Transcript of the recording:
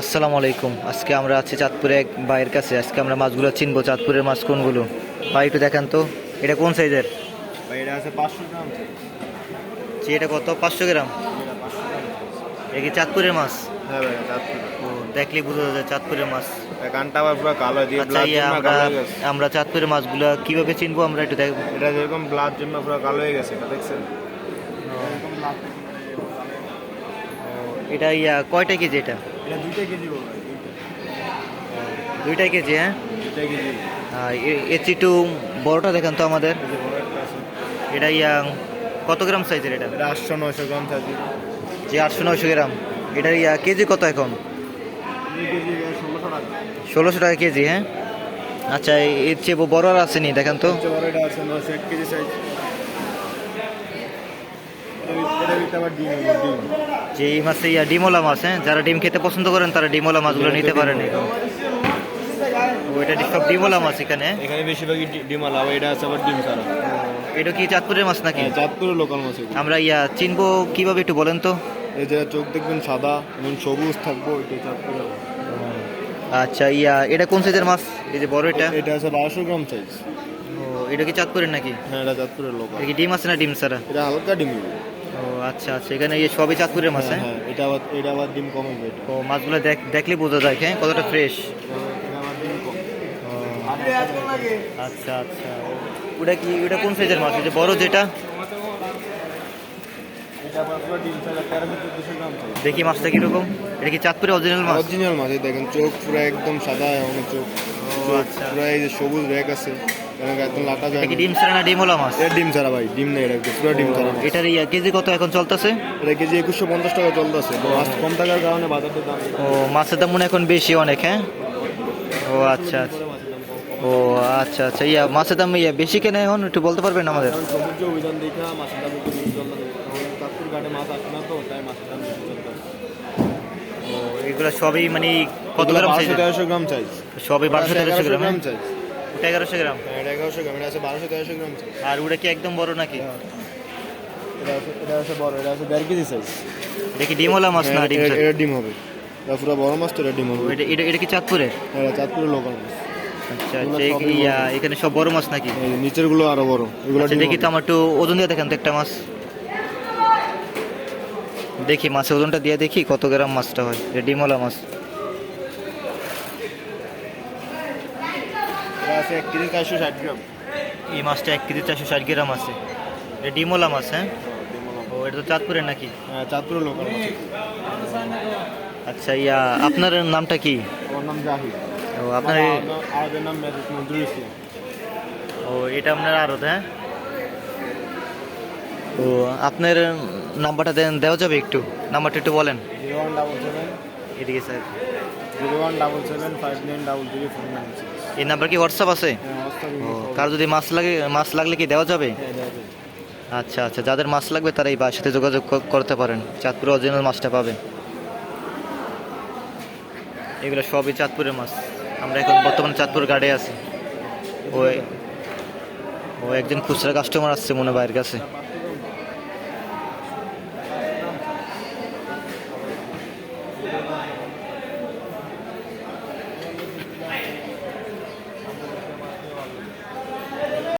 আসসালামু আলাইকুম। আজকে আমরা আছি চাঁদপুরে এক ভাইয়ের কাছে। আজকে আমরা মাছগুলো চিনবো চাঁদপুরের মাছ কোনগুলো? ভাই একটু দেখান তো। এটা কোন সাইজের? ভাই এটা আছে পাঁচশো গ্রাম। জি এটা কত? পাঁচশো গ্রাম? এটা কি চাঁদপুরের মাছ? হ্যাঁ ভাই ও দেখলেই বোঝা যায় চাঁদপুরের মাছ। কানটা আবার পুরো কালো দিয়ে আচ্ছা আমরা চাঁদপুরের মাছগুলো কীভাবে চিনবো? আমরা একটু দেখ এটা যেরকম ব্লাড জমা পুরো কালো হয়ে গেছে এটা দেখছেন? এটা ইয়া কয়টা কেজি এটা? এটা দুইটা কেজি বলব দুইটা। কেজি হ্যাঁ? এর একটু বড়টা দেখান তো আমাদের। এটা ইয়া। কত গ্রাম সাইজের এটা? এটা আটশো নয়শো গ্রাম থাকবে যে আটশো নয়শো গ্রাম। এটার ইয়া কেজি কত এখন? ষোলোশো টাকা। কেজি হ্যাঁ? আচ্ছা এর চেয়ে বড় আর আসেনি দেখেন তো। এটা কেজি সাইজ এটা ভিতরে আবার ডিম হবে, ডিম যে এই মাছে ইয়া ডিমওয়ালা মাছ হ্যাঁ? যারা ডিম খেতে পছন্দ করেন তারা ডিমোলা মাছগুলো নিতে পারেন ওইটা সব ডিমওয়ালা মাছ এখানে? এখানে বেশিরভাগই ডি- ডিম এটা আছে আবার ডিম ছাড়া এটা কি চাঁদপুরের মাছ নাকি? হ্যাঁ চাঁদপুরের লোকাল মাছ আমরা ইয়া চিনবো কীভাবে একটু বলেন তো। এই যে চোখ দেখবেন সাদা এবং সবুজ থাকব এটা চাঁদপুরের আচ্ছা ইয়া এটা কোন সাইজের মাছ? এই যে বড় এটা? এটা আছে বারোশো গ্রাম সাইজ ও এটা কি চাঁদপুরের নাকি? হ্যাঁ এটা চাঁদপুরের লোকাল এটা কি ডিম আছে না ডিম সারা এটা হালকা ডিম। আচ্ছা আচ্ছা। এখানে ইয়ে সবই চাঁদপুরের মাছ হ্যাঁ হ্যাঁ? হ্যাঁ এটা আবার এটা আবার ডিম কম হবে। ও মাছগুলো দেখ দেখলে বোঝা যায় হ্যাঁ? কতটা ফ্রেশ এটা কম। আচ্ছা আচ্ছা। ওটা কি ওটা কোন সাইজের মাছ? যে বড় যেটা? এটা দেখি মাছটা কীরকম। এটা কি চাঁদপুরের অরিজিনাল মাছ? অরিজিনাল মাছ দেখেন চোখ পুরো একদম সাদা এবং চোখ আচ্ছা। পুরো এই যে সবুজ রেক আছে। একদম লাটা যায় এটা না। ডিম ছাড়া না ডিমওয়ালা মাছ? এটা ডিম ছাড়া ভাই ডিম নেই একদম, পুরো ডিম ছাড়া মাছ। এটার ইয়া কেজি কত এখন চলতেছে? এটা কেজি একুশশো পঞ্চাশ টাকা চলতেছে। মাছ কম থাকার কারণে বাজারের দাম ও মাছের দাম মনে এখন বেশি অনেক হ্যাঁ? ও আচ্ছা আচ্ছা। ও আচ্ছা আচ্ছা। ইয়া মাছের দাম ইয়া বেশি কেন এখন? একটু বলতে পারবেন আমাদের? সমুদ্র অভিযান দেখা মাছের দাম একটু বেশি চলতেছে চাঁদপুর ঘাটে মাছ আসে না তো তাই মাছের দাম বেশি চলতেছে। ও এগুলো সবই মানে কত গ্রাম সাইজ সবই বারোশো তেরোশো গ্রাম হ্যাঁ? ওটা এগারোশো গ্রাম। এটা এগারোশো গ্রাম এটা আছে বারোশো তেরোশো গ্রাম। আর ওটা কি একদম বড় নাকি? এটা আছে এটা আছে বড় এটা আছে দেড় কেজি সাইজ এটা কি ডিমওয়ালা মাছ না ডিম এটা ডিম হবে। এটা পুরো বড় মাছ তো এটা ডিম হবে। এটা এটা এটা কি চাঁদপুরের এটা চাঁদপুরের লোকাল মাছ। আচ্ছা আচ্ছা এখানে সব বড় মাছ নাকি? এই নিচেরগুলো আরও বড়। এগুলো আচ্ছা দেখি তো আমার একটু ওজন দিয়ে দেখেন তো একটা মাছ। দেখি মাছের ওজনটা দিয়ে দেখি কত গ্রাম মাছটা হয়। এটা ডিমওয়ালা মাছ। আছে এক কেজি চারশো ষাট গ্রাম। এই মাছটা এক কেজি চারশো ষাট গ্রাম আছে। এটা ডিমওয়ালা মাছ হ্যাঁ? ও এটা তো চাঁদপুরের নাকি? হ্যাঁ চাঁদপুরের লোকাল আচ্ছা ইয়া আপনার নামটা কি? আমার নাম জাহিদ। ও আপনার এই- নাম নজরুল ইসলাম। ও এটা আপনার আরত হ্যাঁ? ও আপনার নাম্বারটা দেন দেওয়া যাবে একটু? নাম্বারটা একটু বলেন। জিরো ওয়ান ডাবল সেভেন এদিকে sir. Zero one double seven five nine double three four nine এই নাম্বার কি হোয়াটসঅ্যাপ আছে? ও কার যদি মাছ লাগে মাছ লাগলে কি দেওয়া যাবে? আচ্ছা আচ্ছা যাদের মাছ লাগবে তারা এই সাথে যোগাযোগ করতে পারেন। চাঁদপুর অরিজিনাল মাছটা পাবেন। এগুলো সবই চাঁদপুরের মাছ। আমরা এখন বর্তমানে চাঁদপুর গাড়ে আছি। ও ও একজন খুচরা কাস্টমার আসছে মনে বাইরের কাছে।